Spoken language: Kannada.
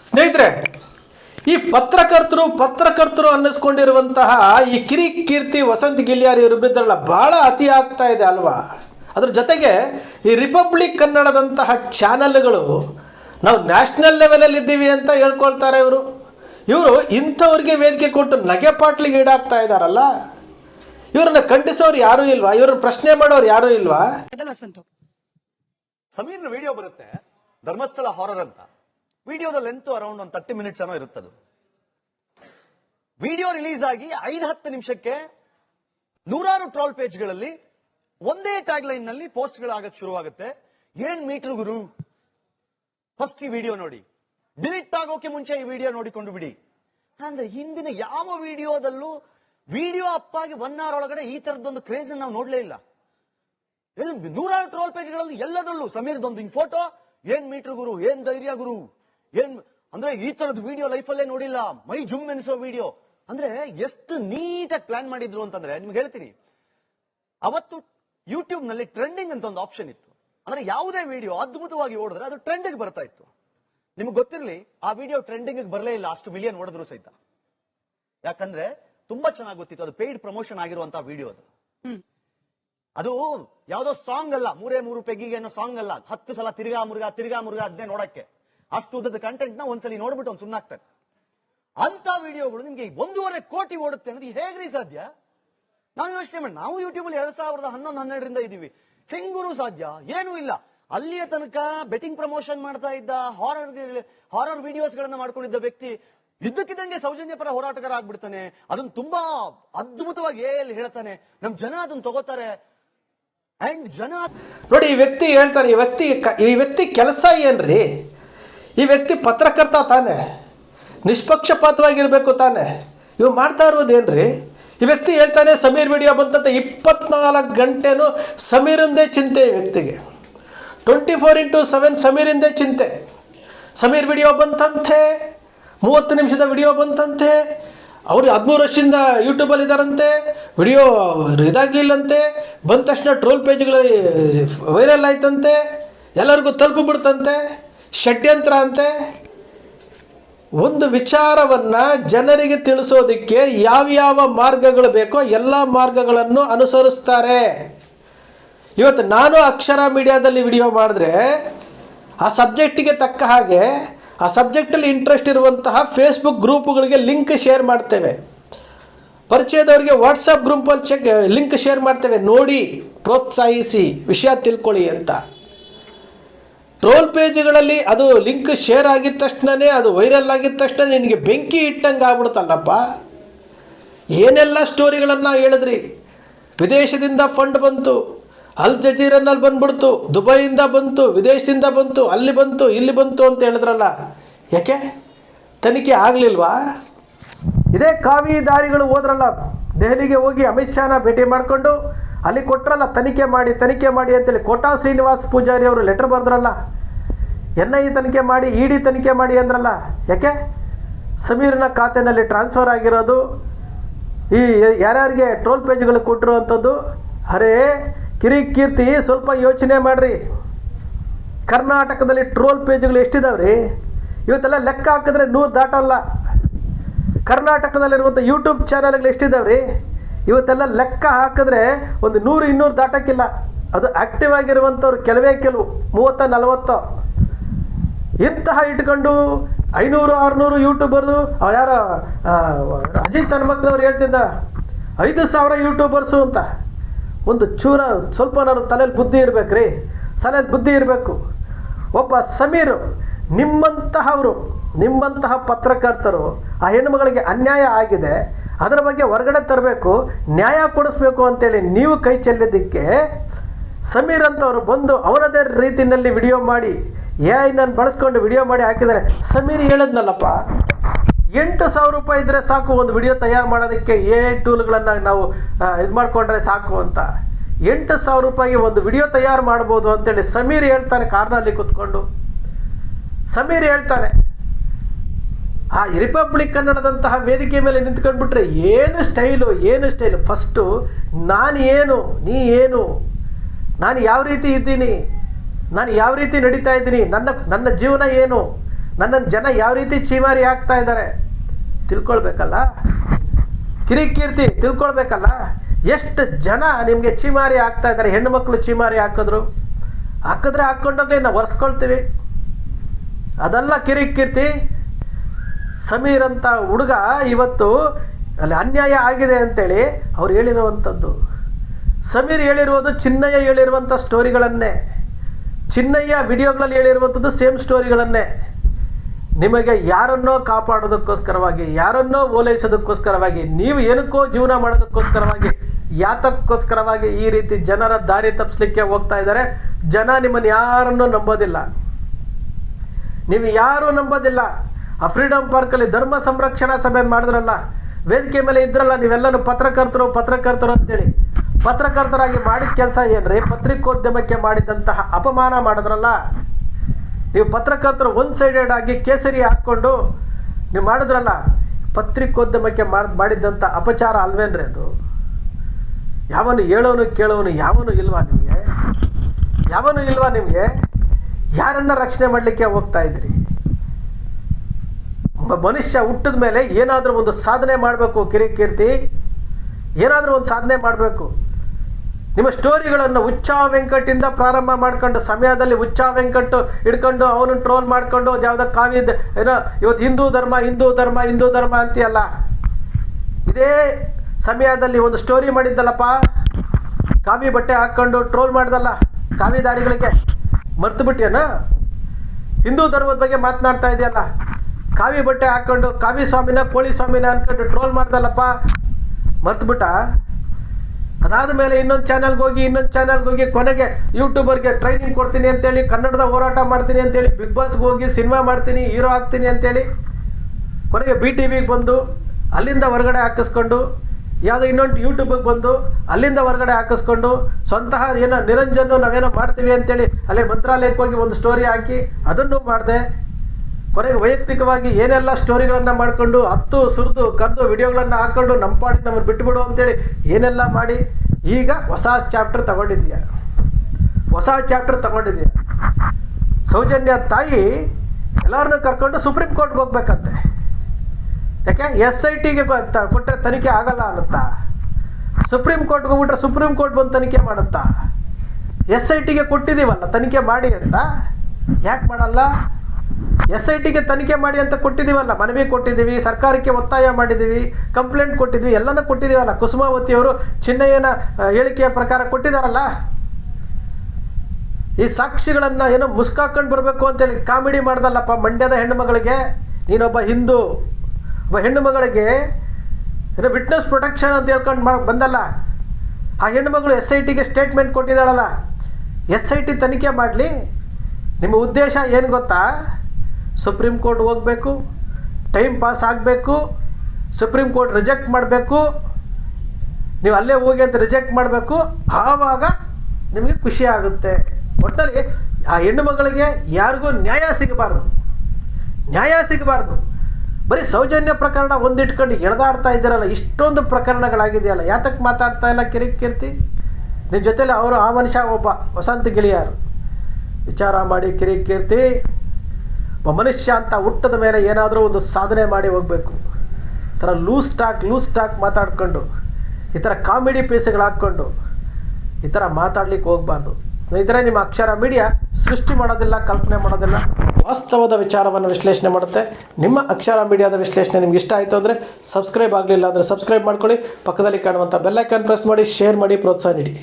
ಸ್ನೇಹಿತರೆ ಈ ಪತ್ರಕರ್ತರು ಪತ್ರಕರ್ತರು ಅನ್ನಿಸ್ಕೊಂಡಿರುವಂತಹ ಈ ಕಿರಿ ಕೀರ್ತಿ ವಸಂತ್ ಗಿಲಿಯಾರಿ ಇವರು ಬಿದ್ದರಲ್ಲ ಭಾಳ ಅತಿ ಆಗ್ತಾ ಇದೆ ಅಲ್ವಾ? ಅದ್ರ ಜೊತೆಗೆ ಈ ರಿಪಬ್ಲಿಕ್ ಕನ್ನಡದಂತಹ ಚಾನಲ್ಗಳು ನಾವು ನ್ಯಾಷನಲ್ ಲೆವೆಲಲ್ಲಿ ಇದ್ದೀವಿ ಅಂತ ಹೇಳ್ಕೊಳ್ತಾರೆ ಇವರು. ಇವರು ಇಂಥವ್ರಿಗೆ ವೇದಿಕೆ ಕೊಟ್ಟು ನಗೆಪಾಟ್ಲಿಗೆ ಈಡಾಗ್ತಾ ಇದ್ದಾರಲ್ಲ ಇವ್ರನ್ನ ಖಂಡಿಸೋರು ಯಾರೂ ಇಲ್ವಾ? ಇವ್ರನ್ನ ಪ್ರಶ್ನೆ ಮಾಡೋರು ಯಾರೂ ಇಲ್ವಾ? ಸಮೀರ್ನ ವಿಡಿಯೋ ಬರುತ್ತೆ. ಧರ್ಮಸ್ಥಳ ಹಾರರ್ ಅಂತ. ವಿಡಿಯೋದ ಲೆಂತ್ ಅರೌಂಡ್ ಒಂದು ತರ್ಟಿ ಮಿನಿಟ್ಸ್ ಏನೋ ಇರುತ್ತದು. ವಿಡಿಯೋ ರಿಲೀಸ್ ಆಗಿ ಐದು ಹತ್ತು ನಿಮಿಷಕ್ಕೆ ನೂರಾರು ಟ್ರಾಲ್ ಪೇಜ್ಗಳಲ್ಲಿ ಒಂದೇ ಟ್ಯಾಗ್ ಲೈನ್ನಲ್ಲಿ ಪೋಸ್ಟ್ ಗಳಾಗಕ್ ಶುರುವಾಗುತ್ತೆ. ಏನ್ ಮೀಟರ್ ಗುರು? ಫಸ್ಟ್ ಈ ವಿಡಿಯೋ ನೋಡಿ. ಡಿಲೀಟ್ ಆಗೋಕೆ ಮುಂಚೆ ಈ ವಿಡಿಯೋ ನೋಡಿಕೊಂಡು ಬಿಡಿ. ಅಂದ್ರೆ ಹಿಂದಿನ ಯಾವ ವಿಡಿಯೋದಲ್ಲೂ ವಿಡಿಯೋ ಅಪ್ಪಾಗಿ ಒನ್ ಅವರ್ ಒಳಗಡೆ ಈ ತರದೊಂದು ಕ್ರೇಜ್ ನಾವು ನೋಡ್ಲೇ ಇಲ್ಲ. ನೂರಾರು ಟ್ರೋಲ್ ಪೇಜ್ಗಳಲ್ಲಿ ಎಲ್ಲದರಲ್ಲೂ ಸಮೀರ್ದೊಂದು ಹಿಂಗ್ ಫೋಟೋ ಏನ್ ಮೀಟರ್ ಗುರು, ಏನ್ ಧೈರ್ಯ ಗುರು? ಏನ್ ಅಂದ್ರೆ ಈ ತರದ ವಿಡಿಯೋ ಲೈಫಲ್ಲೇ ನೋಡಿಲ್ಲ. ಮೈ ಜುಮ್ ಎನಿಸೋ ವಿಡಿಯೋ ಅಂದ್ರೆ ಎಷ್ಟು ನೀಟಾಗಿ ಪ್ಲಾನ್ ಮಾಡಿದ್ರು ಅಂತಂದ್ರೆ ನಿಮ್ಗೆ ಹೇಳ್ತೀನಿ. ಅವತ್ತು ಯೂಟ್ಯೂಬ್ನಲ್ಲಿ ಟ್ರೆಂಡಿಂಗ್ ಅಂತ ಒಂದು ಆಪ್ಷನ್ ಇತ್ತು. ಅಂದ್ರೆ ಯಾವುದೇ ವಿಡಿಯೋ ಅದ್ಭುತವಾಗಿ ಓಡಿದ್ರೆ ಅದು ಟ್ರೆಂಡಿಗೆ ಬರ್ತಾ ಇತ್ತು. ನಿಮ್ಗೆ ಗೊತ್ತಿರಲಿ ಆ ವಿಡಿಯೋ ಟ್ರೆಂಡಿಂಗ್ ಬರಲೇ ಇಲ್ಲ. ಅಷ್ಟು ಮಿಲಿಯನ್ ಓಡಿದ್ರು ಸಹಿತ. ಯಾಕಂದ್ರೆ ತುಂಬಾ ಚೆನ್ನಾಗಿ ಗೊತ್ತಿತ್ತು. ಅದು ಪೇಯ್ಡ್ ಪ್ರಮೋಷನ್ ಆಗಿರುವಂತ ವಿಡಿಯೋ ಅದು. ಅದು ಯಾವ್ದೋ ಸಾಂಗ್ ಅಲ್ಲ. ಮೂರೇ ಮೂರು ಪೆಗ್ಗಿಗೆ ಅನ್ನೋ ಸಾಂಗ್ ಅಲ್ಲ. ಹತ್ತು ಸಲ ತಿರ್ಗಾ ಮುರುಗಾ ತಿರ್ಗಾ ಮುರುಗಾ ಅದನ್ನೇ ನೋಡಕ್ಕೆ. ಅಷ್ಟು ಉದ್ದದ ಕಂಟೆಂಟ್ನ ಒಂದ್ಸಲಿ ನೋಡ್ಬಿಟ್ಟು ಅವ್ನು ಸುಮ್ಮನಾಗ್ತಾನೆ ಅಂತ ವಿಡಿಯೋಗಳು ನಿಮ್ಗೆ ಒಂದೂವರೆ ಕೋಟಿ ಓಡುತ್ತೆ ಅಂದ್ರೆ ಹೇಗ್ರಿ ಸಾಧ್ಯ? ನಾವು ಯೋಚನೆ ಮಾಡಿ, ನಾವು ಯೂಟ್ಯೂಬ್ ಅಲ್ಲಿ ಎರಡ್ ಸಾವಿರದ ಹನ್ನೊಂದು, ಹನ್ನೆರಡರಿಂದ ಇದೀವಿ. ಹೆಂಗೂ ಸಾಧ್ಯ? ಏನೂ ಇಲ್ಲ. ಅಲ್ಲಿಯ ತನಕ ಬೆಟ್ಟಿಂಗ್ ಪ್ರಮೋಷನ್ ಮಾಡ್ತಾ ಇದ್ದ ಹಾರರ್ ಹಾರರ್ ವಿಡಿಯೋಸ್ ಗಳನ್ನ ಮಾಡ್ಕೊಂಡಿದ್ದ ವ್ಯಕ್ತಿ ಇದ್ದಕ್ಕಿದ್ದಂಗೆ ಸೌಜನ್ಯ ಪರ ಹೋರಾಟಗಾರ ಆಗ್ಬಿಡ್ತಾನೆ ಅದನ್ನ ತುಂಬಾ ಅದ್ಭುತವಾಗಿ ಎಲ್ಲಿ ಹೇಳ್ತಾನೆ. ನಮ್ ಜನ ಅದನ್ನ ತಗೋತಾರೆ. ಅಂಡ್ ಜನ ನೋಡಿ, ಈ ವ್ಯಕ್ತಿ ಹೇಳ್ತಾರೆ ಈ ವ್ಯಕ್ತಿ ಈ ವ್ಯಕ್ತಿ ಕೆಲಸ ಏನ್ರಿ? ಈ ವ್ಯಕ್ತಿ ಪತ್ರಕರ್ತ ತಾನೆ, ನಿಷ್ಪಕ್ಷಪಾತವಾಗಿರಬೇಕು ತಾನೆ. ಇವು ಮಾಡ್ತಾ ಇರೋದೇನ್ರಿ ಈ ವ್ಯಕ್ತಿ ಹೇಳ್ತಾನೆ, ಸಮೀರ್ ವಿಡಿಯೋ ಬಂತಂತೆ ಇಪ್ಪತ್ನಾಲ್ಕು ಗಂಟೆನೂ ಸಮೀರಿಂದೇ ಚಿಂತೆ ಈ ವ್ಯಕ್ತಿಗೆ. ಟ್ವೆಂಟಿ ಫೋರ್ ಇಂಟು ಸೆವೆನ್ ಸಮೀರಿಂದೇ ಚಿಂತೆ. ಸಮೀರ್ ವಿಡಿಯೋ ಬಂತಂತೆ, ಮೂವತ್ತು ನಿಮಿಷದ ವಿಡಿಯೋ ಬಂತಂತೆ, ಅವರು ಹದಿಮೂರು ವರ್ಷದಿಂದ ಯೂಟ್ಯೂಬಲ್ಲಿ ಇದ್ದಾರಂತೆ ವಿಡಿಯೋ ಇದಾಗಲಿಲ್ಲಂತೆ, ಬಂದ ತಕ್ಷಣ ಟ್ರೋಲ್ ಪೇಜ್ಗಳಲ್ಲಿ ವೈರಲ್ ಆಯ್ತಂತೆ, ಎಲ್ಲರಿಗೂ ತಲುಪಿಬಿಡ್ತಂತೆ ಷಡ್ಯಂತ್ರ ಅಂತೆ? ಒಂದು ವಿಚಾರವನ್ನು ಜನರಿಗೆ ತಿಳಿಸೋದಕ್ಕೆ ಯಾವ್ಯಾವ ಮಾರ್ಗಗಳು ಬೇಕೋ ಎಲ್ಲ ಮಾರ್ಗಗಳನ್ನು ಅನುಸರಿಸ್ತಾರೆ. ಇವತ್ತು ನಾನು ಅಕ್ಷರ ಮೀಡಿಯಾದಲ್ಲಿ ವಿಡಿಯೋ ಮಾಡಿದ್ರೆ ಆ ಸಬ್ಜೆಕ್ಟಿಗೆ ತಕ್ಕ ಹಾಗೆ ಆ ಸಬ್ಜೆಕ್ಟಲ್ಲಿ ಇಂಟ್ರೆಸ್ಟ್ ಇರುವಂತಹ ಫೇಸ್ಬುಕ್ ಗ್ರೂಪ್ಗಳಿಗೆ ಲಿಂಕ್ ಶೇರ್ ಮಾಡ್ತೇವೆ. ಪರಿಚಯದವರಿಗೆ ವಾಟ್ಸಪ್ ಗ್ರೂಪಲ್ಲಿ ಚೆಕ್ ಲಿಂಕ್ ಶೇರ್ ಮಾಡ್ತೇವೆ. ನೋಡಿ, ಪ್ರೋತ್ಸಾಹಿಸಿ, ವಿಷಯ ತಿಳ್ಕೊಳ್ಳಿ ಅಂತ. ಟ್ರೋಲ್ ಪೇಜ್ಗಳಲ್ಲಿ ಅದು ಲಿಂಕ್ ಶೇರ್ ಆಗಿದ ತಕ್ಷಣವೇ ಅದು ವೈರಲ್ ಆಗಿದ ತಕ್ಷಣ ನಿನಗೆ ಬೆಂಕಿ ಇಟ್ಟಂಗೆ ಆಗ್ಬಿಡುತ್ತಲ್ಲಪ್ಪ? ಏನೆಲ್ಲ ಸ್ಟೋರಿಗಳನ್ನು ಹೇಳಿದ್ರಿ? ವಿದೇಶದಿಂದ ಫಂಡ್ ಬಂತು ಅಲ್ ಜಜೀರನ್ನಲ್ಲಿ ಬಂದ್ಬಿಡ್ತು ದುಬೈಯಿಂದ ಬಂತು, ವಿದೇಶದಿಂದ ಬಂತು, ಅಲ್ಲಿ ಬಂತು, ಇಲ್ಲಿ ಬಂತು ಅಂತ ಹೇಳಿದ್ರಲ್ಲ? ಯಾಕೆ? ತನಿಖೆ ಆಗಲಿಲ್ವಾ? ಇದೇ ಕಾವಿ ದಾರಿಗಳು ಹೋದ್ರಲ್ಲ, ದೆಹಲಿಗೆ ಹೋಗಿ ಅಮಿತ್ ಶಾನ ಭೇಟಿ ಮಾಡಿಕೊಂಡು ಅಲ್ಲಿ ಕೊಟ್ರಲ್ಲ, ತನಿಖೆ ಮಾಡಿ ತನಿಖೆ ಮಾಡಿ ಅಂತೇಳಿ ಕೋಟಾ ಶ್ರೀನಿವಾಸ್ ಪೂಜಾರಿ ಅವರು ಲೆಟರ್ ಬರೆದ್ರಲ್ಲ. ಎನ್ ಐ ತನಿಖೆ ಮಾಡಿ ಇ ಡಿ ತನಿಖೆ ಮಾಡಿ ಅಂದ್ರಲ್ಲ. ಯಾಕೆ? ಸಮೀರ್ನ ಖಾತೆನಲ್ಲಿ ಟ್ರಾನ್ಸ್ಫರ್ ಆಗಿರೋದು, ಈ ಯಾರ್ಯಾರಿಗೆ ಟ್ರೋಲ್ ಪೇಜ್ಗಳು ಕೊಟ್ಟಿರುವಂಥದ್ದು, ಅರೇ ಕಿರಿ ಕೀರ್ತಿ ಸ್ವಲ್ಪ ಯೋಚನೆ ಮಾಡಿರಿ. ಕರ್ನಾಟಕದಲ್ಲಿ ಟ್ರೋಲ್ ಪೇಜ್ಗಳು ಎಷ್ಟಿದಾವ್ರಿ? ಇವತ್ತೆಲ್ಲ ಲೆಕ್ಕ ಹಾಕಿದ್ರೆ ನೂರು ದಾಟಲ್ಲ. ಕರ್ನಾಟಕದಲ್ಲಿರುವಂಥ ಯೂಟ್ಯೂಬ್ ಚಾನಲ್ಗಳು ಎಷ್ಟಿದಾವ್ರಿ? ಇವತ್ತೆಲ್ಲ ಲೆಕ್ಕ ಹಾಕಿದ್ರೆ ಒಂದು ನೂರು ಇನ್ನೂರು ದಾಟಕ್ಕಿಲ್ಲ. ಅದು ಆಕ್ಟಿವ್ ಆಗಿರುವಂಥವ್ರು ಕೆಲವೇ ಕೆಲವು, ಮೂವತ್ತ ನಲವತ್ತು. ಇಂತಹ ಇಟ್ಕೊಂಡು ಐನೂರು, ಆರುನೂರು ಯೂಟ್ಯೂಬರ್ದು ಅವ್ರು ಯಾರೋ ಅಜಿತ್ ಹನುಮಕ್ನವ್ರು ಹೇಳ್ತಿದ್ದ, ಐದು ಸಾವಿರ ಯೂಟ್ಯೂಬರ್ಸು ಅಂತ. ಒಂದು ಚೂರ ಸ್ವಲ್ಪನಾದ್ರು ತಲೆಯಲ್ಲಿ ಬುದ್ಧಿ ಇರಬೇಕ್ರಿ ತಲೆಯಲ್ಲಿ ಬುದ್ಧಿ ಇರಬೇಕು. ಒಬ್ಬ ಸಮೀರು, ನಿಮ್ಮಂತಹವರು, ನಿಮ್ಮಂತಹ ಪತ್ರಕರ್ತರು, ಆ ಹೆಣ್ಣುಮಗಳಿಗೆ ಅನ್ಯಾಯ ಆಗಿದೆ ಅದರ ಬಗ್ಗೆ ಹೊರಗಡೆ ತರಬೇಕು, ನ್ಯಾಯ ಕೊಡಿಸ್ಬೇಕು ಅಂತೇಳಿ ನೀವು ಕೈ ಚೆಲ್ಲಿದ್ದಕ್ಕೆ ಸಮೀರ್ ಅಂತವರು ಬಂದು ಅವರದೇ ರೀತಿಯಲ್ಲಿ ವಿಡಿಯೋ ಮಾಡಿ ಎ ನಾನು ಬಳಸ್ಕೊಂಡು ವಿಡಿಯೋ ಮಾಡಿ ಹಾಕಿದ್ದಾರೆ. ಸಮೀರ್ ಹೇಳದ್ನಲ್ಲಪ್ಪ, ಎಂಟು ಸಾವಿರ ರೂಪಾಯಿ ಇದ್ರೆ ಸಾಕು, ಒಂದು ವಿಡಿಯೋ ತಯಾರು ಮಾಡೋದಕ್ಕೆ ಎ ಐ ಟೂಲ್ಗಳನ್ನು ನಾವು ಇದು ಮಾಡಿಕೊಂಡ್ರೆ ಸಾಕು ಅಂತ. ಎಂಟು ಸಾವಿರ ರೂಪಾಯಿಗೆ ಒಂದು ವಿಡಿಯೋ ತಯಾರು ಮಾಡ್ಬೋದು ಅಂತೇಳಿ ಸಮೀರ್ ಹೇಳ್ತಾನೆ ಕಾರ್ನಲ್ಲಿ ಕೂತ್ಕೊಂಡು. ಸಮೀರ್ ಹೇಳ್ತಾನೆ ಆ ರಿಪಬ್ಲಿಕ್ ಕನ್ನಡದಂತಹ ವೇದಿಕೆ ಮೇಲೆ ನಿಂತ್ಕೊಂಡ್ಬಿಟ್ರೆ ಏನು ಸ್ಟೈಲು ಏನು ಸ್ಟೈಲು ಫಸ್ಟು ನಾನು ಏನು, ನೀ ಏನು? ನಾನು ಯಾವ ರೀತಿ ಇದ್ದೀನಿ? ನಾನು ಯಾವ ರೀತಿ ನಡೀತಾ ಇದ್ದೀನಿ? ನನ್ನ ನನ್ನ ಜೀವನ ಏನು? ನನ್ನ ಜನ ಯಾವ ರೀತಿ ಚೀಮಾರಿ ಆಗ್ತಾ ಇದ್ದಾರೆ? ತಿಳ್ಕೊಳ್ಬೇಕಲ್ಲ? ಕಿರಿಕೀರ್ತಿ ತಿಳ್ಕೊಳ್ಬೇಕಲ್ಲ? ಎಷ್ಟು ಜನ ನಿಮಗೆ ಚೀಮಾರಿ ಆಗ್ತಾ ಇದ್ದಾರೆ? ಹೆಣ್ಣು ಮಕ್ಕಳು ಚೀಮಾರಿ ಹಾಕಿದ್ರು? ಹಾಕಿದ್ರೆ ಹಾಕ್ಕೊಂಡೋಗ್ಲಿ ನಾವು ಒರೆಸ್ಕೊಳ್ತೀವಿ. ಅದಲ್ಲ ಕಿರಿಕೀರ್ತಿ. ಸಮೀರ್ ಅಂತ ಹುಡುಗ ಇವತ್ತು ಅಲ್ಲಿ ಅನ್ಯಾಯ ಆಗಿದೆ ಅಂತೇಳಿ ಅವ್ರು ಹೇಳಿರುವಂಥದ್ದು. ಸಮೀರ್ ಹೇಳಿರುವುದು ಚಿನ್ನಯ್ಯ ಹೇಳಿರುವಂಥ ಸ್ಟೋರಿಗಳನ್ನೇ. ಚಿನ್ನಯ್ಯ ವಿಡಿಯೋಗಳಲ್ಲಿ ಹೇಳಿರುವಂಥದ್ದು ಸೇಮ್ ಸ್ಟೋರಿಗಳನ್ನೇ. ನಿಮಗೆ ಯಾರನ್ನೋ ಕಾಪಾಡೋದಕ್ಕೋಸ್ಕರವಾಗಿ, ಯಾರನ್ನೋ ಓಲೈಸೋದಕ್ಕೋಸ್ಕರವಾಗಿ, ನೀವು ಏನಕ್ಕೋ ಜೀವನ ಮಾಡೋದಕ್ಕೋಸ್ಕರವಾಗಿ, ಯಾತಕ್ಕೋಸ್ಕರವಾಗಿ ಈ ರೀತಿ ಜನರ ದಾರಿ ತಪ್ಪಿಸ್ಲಿಕ್ಕೆ ಹೋಗ್ತಾ ಇದ್ದಾರೆ, ಜನ ನಿಮ್ಮನ್ನು ಯಾರನ್ನೂ ನಂಬೋದಿಲ್ಲ. ನೀವು ಯಾರೂ ನಂಬೋದಿಲ್ಲ. ಆ ಫ್ರೀಡಮ್ ಪಾರ್ಕಲ್ಲಿ ಧರ್ಮ ಸಂರಕ್ಷಣಾ ಸಭೆ ಮಾಡಿದ್ರಲ್ಲ, ವೇದಿಕೆ ಮೇಲೆ ಇದ್ರಲ್ಲ ನೀವೆಲ್ಲರೂ ಪತ್ರಕರ್ತರು ಪತ್ರಕರ್ತರು ಅಂತೇಳಿ. ಪತ್ರಕರ್ತರಾಗಿ ಮಾಡಿದ ಕೆಲಸ ಏನ್ರಿ? ಪತ್ರಿಕೋದ್ಯಮಕ್ಕೆ ಮಾಡಿದಂತಹ ಅಪಮಾನ ಮಾಡಿದ್ರಲ್ಲ. ನೀವು ಪತ್ರಕರ್ತರು ಒನ್ ಸೈಡೆಡ್ ಆಗಿ ಕೇಸರಿ ಹಾಕ್ಕೊಂಡು ನೀವು ಮಾಡಿದ್ರಲ್ಲ, ಪತ್ರಿಕೋದ್ಯಮಕ್ಕೆ ಮಾಡಿ ಮಾಡಿದ್ದಂಥ ಅಪಚಾರ ಅಲ್ವೇನ್ರಿ ಅದು? ಯಾವನು ಹೇಳೋನು ಕೇಳೋನು ಯಾವನು ಇಲ್ವಾ ನಿಮಗೆ? ಯಾವನು ಇಲ್ವಾ ನಿಮಗೆ? ಯಾರನ್ನ ರಕ್ಷಣೆ ಮಾಡಲಿಕ್ಕೆ ಹೋಗ್ತಾ ಒಬ್ಬ ಮನುಷ್ಯ ಹುಟ್ಟಿದ ಮೇಲೆ ಏನಾದರೂ ಒಂದು ಸಾಧನೆ ಮಾಡಬೇಕು, ಕಿರಿ ಕೀರ್ತಿ? ಏನಾದರೂ ಒಂದು ಸಾಧನೆ ಮಾಡಬೇಕು. ನಿಮ್ಮ ಸ್ಟೋರಿಗಳನ್ನು ಹುಚ್ಚ ವೆಂಕಟಿಂದ ಪ್ರಾರಂಭ ಮಾಡ್ಕೊಂಡು, ಸಮಯದಲ್ಲಿ ಹುಚ್ಚ ವೆಂಕಟ್ ಹಿಡ್ಕೊಂಡು, ಅವನು ಟ್ರೋಲ್ ಮಾಡ್ಕೊಂಡು, ಅದು ಯಾವುದೋ ಕಾವ್ಯದ, ಏನೋ, ಇವತ್ತು ಹಿಂದೂ ಧರ್ಮ ಹಿಂದೂ ಧರ್ಮ ಹಿಂದೂ ಧರ್ಮ ಅಂತೀಯಲ್ಲ? ಇದೇ ಸಮಯದಲ್ಲಿ ಒಂದು ಸ್ಟೋರಿ ಮಾಡಿದ್ದಲ್ಲಪ್ಪ. ಕಾವಿ ಬಟ್ಟೆ ಹಾಕ್ಕೊಂಡು ಟ್ರೋಲ್ ಮಾಡ್ದಲ್ಲ ಕಾವಿದಾರಿಗಳಿಗೆ ಮರ್ತು ಬಿಟ್ಟಿಯನ? ಹಿಂದೂ ಧರ್ಮದ ಬಗ್ಗೆ ಮಾತನಾಡ್ತಾ ಇದೆಯಲ್ಲ? ಕಾವಿ ಬಟ್ಟೆ ಹಾಕೊಂಡು ಕಾವಿ ಸ್ವಾಮಿನ, ಕೋಳಿ ಸ್ವಾಮಿನ ಅನ್ಕೊಂಡು ಟ್ರೋಲ್ ಮಾಡ್ದಲ್ಲಪ್ಪ. ಮರ್ತ್ಬಿಟ್ಟ? ಅದಾದ ಮೇಲೆ ಇನ್ನೊಂದು ಚಾನಲ್ಗೆ ಹೋಗಿ, ಇನ್ನೊಂದು ಚಾನಲ್ಗೆ ಹೋಗಿ ಕೊನೆಗೆ ಯೂಟ್ಯೂಬರ್ಗೆ ಟ್ರೈನಿಂಗ್ ಕೊಡ್ತೀನಿ ಅಂತೇಳಿ, ಕನ್ನಡದ ಹೋರಾಟ ಮಾಡ್ತೀನಿ ಅಂತೇಳಿ ಬಿಗ್ ಬಾಸ್ಗೆ ಹೋಗಿ ಸಿನಿಮಾ ಮಾಡ್ತೀನಿ ಹೀರೋ ಆಗ್ತೀನಿ ಅಂತೇಳಿ ಕೊನೆಗೆ ಬಿ ಟಿ ವಿಗೆ ಬಂದು, ಅಲ್ಲಿಂದ ಹೊರಗಡೆ ಹಾಕಿಸ್ಕೊಂಡು, ಯಾವುದೋ ಇನ್ನೊಂದು ಯೂಟ್ಯೂಬಿಗೆ ಬಂದು, ಅಲ್ಲಿಂದ ಹೊರಗಡೆ ಹಾಕಿಸ್ಕೊಂಡು, ಸ್ವಂತಹ ಏನೋ ನಿರಂಜನ್ ನಾವೇನೋ ಮಾಡ್ತೀವಿ ಅಂತೇಳಿ ಅಲ್ಲಿ ಮಂತ್ರಾಲಯಕ್ಕೆ ಹೋಗಿ ಒಂದು ಸ್ಟೋರಿ ಹಾಕಿ ಅದನ್ನು ಮಾಡಿದೆ. ಕೊನೆಗೆ ವೈಯಕ್ತಿಕವಾಗಿ ಏನೆಲ್ಲ ಸ್ಟೋರಿಗಳನ್ನು ಮಾಡಿಕೊಂಡು ಹತ್ತು ಸುರಿದು, ಕರೆದು ವಿಡಿಯೋಗಳನ್ನು ಹಾಕ್ಕೊಂಡು ನಮ್ಮ ಪಾಡಿ ನಮ್ಮನ್ನು ಬಿಟ್ಬಿಡು ಅಂತೇಳಿ ಏನೆಲ್ಲ ಮಾಡಿ? ಈಗ ಹೊಸ ಚಾಪ್ಟರ್ ತಗೊಂಡಿದ್ಯಾ ಹೊಸ ಚಾಪ್ಟರ್ ತಗೊಂಡಿದೀಯ ಸೌಜನ್ಯ ತಾಯಿ ಎಲ್ಲರನ್ನೂ ಕರ್ಕೊಂಡು ಸುಪ್ರೀಂ ಕೋರ್ಟ್ಗೆ ಹೋಗ್ಬೇಕಂತೆ. ಯಾಕೆ? ಎಸ್ ಐ ಟಿಗೆ ಕೊಟ್ಟರೆ ತನಿಖೆ ಆಗಲ್ಲ ಅನ್ನುತ್ತಾ? ಸುಪ್ರೀಂ ಕೋರ್ಟ್ಗೆ ಹೋಗ್ಬಿಟ್ರೆ ಸುಪ್ರೀಂ ಕೋರ್ಟ್ ಬಂದು ತನಿಖೆ ಮಾಡುತ್ತಾ? ಎಸ್ ಐ ಟಿಗೆ ಕೊಟ್ಟಿದ್ದೀವಲ್ಲ, ತನಿಖೆ ಮಾಡಿ ಅಂತ? ಯಾಕೆ ಮಾಡಲ್ಲ? ಎಸ್ ಐ ಟಿಗೆ ತನಿಖೆ ಮಾಡಿ ಅಂತ ಕೊಟ್ಟಿದ್ದೀವಲ್ಲ ಮನವಿ ಕೊಟ್ಟಿದ್ದೀವಿ ಸರ್ಕಾರಕ್ಕೆ ಒತ್ತಾಯ ಮಾಡಿದ್ದೀವಿ ಕಂಪ್ಲೇಂಟ್ ಕೊಟ್ಟಿದ್ವಿ ಎಲ್ಲನೂ ಕೊಟ್ಟಿದ್ದೀವಲ್ಲ. ಕುಸುಮಾವತಿಯವರು ಚಿನ್ನಯ್ಯನ ಆ, ಹೇಳಿಕೆಯ ಪ್ರಕಾರ ಕೊಟ್ಟಿದ್ದಾರಲ್ಲ? ಈ ಸಾಕ್ಷಿಗಳನ್ನು ಏನೋ ಮುಸ್ಕಾಕೊಂಡು ಬರಬೇಕು ಅಂತೇಳಿ ಕಾಮಿಡಿ ಮಾಡ್ದಲ್ಲಪ್ಪ ಮಂಡ್ಯದ ಹೆಣ್ಣು ಮಗಳಿಗೆ ನೀನೊಬ್ಬ ಹಿಂದೂ ಒಬ್ಬ ಹೆಣ್ಣು ಮಗಳಿಗೆ ಏನೋ ವಿಟ್ನೆಸ್ ಪ್ರೊಟೆಕ್ಷನ್ ಅಂತ ಹೇಳ್ಕೊಂಡು ಮಾಡಿ ಬಂದಲ್ಲ? ಆ ಹೆಣ್ಣುಮಗಳು ಎಸ್ ಐ ಟಿಗೆ ಸ್ಟೇಟ್ಮೆಂಟ್ ಕೊಟ್ಟಿದ್ದಾಳಲ್ಲ? ಎಸ್ ಐ ಟಿ ತನಿಖೆ ಮಾಡಲಿ? ನಿಮ್ಮ ಉದ್ದೇಶ ಏನು ಗೊತ್ತಾ? ಸುಪ್ರೀಂ ಕೋರ್ಟ್ ಹೋಗಬೇಕು ಟೈಮ್ ಪಾಸ್ ಆಗಬೇಕು ಸುಪ್ರೀಂ ಕೋರ್ಟ್ ರಿಜೆಕ್ಟ್ ಮಾಡಬೇಕು, ನೀವು ಅಲ್ಲೇ ಹೋಗಿ ಅಂತ ರಿಜೆಕ್ಟ್ ಮಾಡಬೇಕು, ಆವಾಗ ನಿಮಗೆ ಖುಷಿ ಆಗುತ್ತೆ. ಒಟ್ಟಲ್ಲಿ ಆ ಹೆಣ್ಣು ಮಗಳಿಗೆ ಯಾರಿಗೂ ನ್ಯಾಯ ಸಿಗಬಾರ್ದು. ನ್ಯಾಯ ಸಿಗಬಾರ್ದು. ಬರೀ ಸೌಜನ್ಯ ಪ್ರಕರಣ ಒಂದಿಟ್ಕೊಂಡು ಎಳೆದಾಡ್ತಾ ಇದ್ದೀರಲ್ಲ, ಇಷ್ಟೊಂದು ಪ್ರಕರಣಗಳಾಗಿದೆಯಲ್ಲ ಯಾತಕ್ಕೆ ಮಾತಾಡ್ತಾ ಇಲ್ಲ ಕಿರಿಕೀರ್ತಿ ನಿಮ್ಮ ಜೊತೆಲಿ ಅವರು ಆ ಮನುಷ್ಯ ಒಬ್ಬ ವಸಂತ ಗಿಳಿಯಾರು. ವಿಚಾರ ಮಾಡಿ ಕಿರಿಕೀರ್ತಿ ಒಬ್ಬ ಮನುಷ್ಯ ಅಂತ ಹುಟ್ಟದ ಮೇಲೆ ಏನಾದರೂ ಒಂದು ಸಾಧನೆ ಮಾಡಿ ಹೋಗಬೇಕು. ಈ ಥರ ಲೂಸ್ ಟಾಕ್ ಲೂಸ್ ಟಾಕ್ ಮಾತಾಡ್ಕೊಂಡು, ಈ ಥರ ಕಾಮಿಡಿ ಪೀಸ್ಗಳು ಹಾಕ್ಕೊಂಡು, ಈ ಥರ ಮಾತಾಡ್ಲಿಕ್ಕೆ ಹೋಗಬಾರ್ದು. ಸ್ನೇಹಿತರೆ, ನಿಮ್ಮ ಅಕ್ಷರ ಮೀಡಿಯಾ ಸೃಷ್ಟಿ ಮಾಡೋದಿಲ್ಲ, ಕಲ್ಪನೆ ಮಾಡೋದಿಲ್ಲ. ವಾಸ್ತವದ ವಿಚಾರವನ್ನು ವಿಶ್ಲೇಷಣೆ ಮಾಡುತ್ತೆ. ನಿಮ್ಮ ಅಕ್ಷರ ಮೀಡಿಯಾದ ವಿಶ್ಲೇಷಣೆ ನಿಮ್ಗೆ ಇಷ್ಟ ಆಯಿತು ಅಂದರೆ ಸಬ್ಸ್ಕ್ರೈಬ್ ಆಗಲಿಲ್ಲ ಅಂದರೆ ಸಬ್ಸ್ಕ್ರೈಬ್ ಮಾಡ್ಕೊಳ್ಳಿ. ಪಕ್ಕದಲ್ಲಿ ಕಾಣುವಂಥ ಬೆಲ್ಲೈಕನ್ ಪ್ರೆಸ್ ಮಾಡಿ ಶೇರ್ ಮಾಡಿ, ಪ್ರೋತ್ಸಾಹ ನೀಡಿ.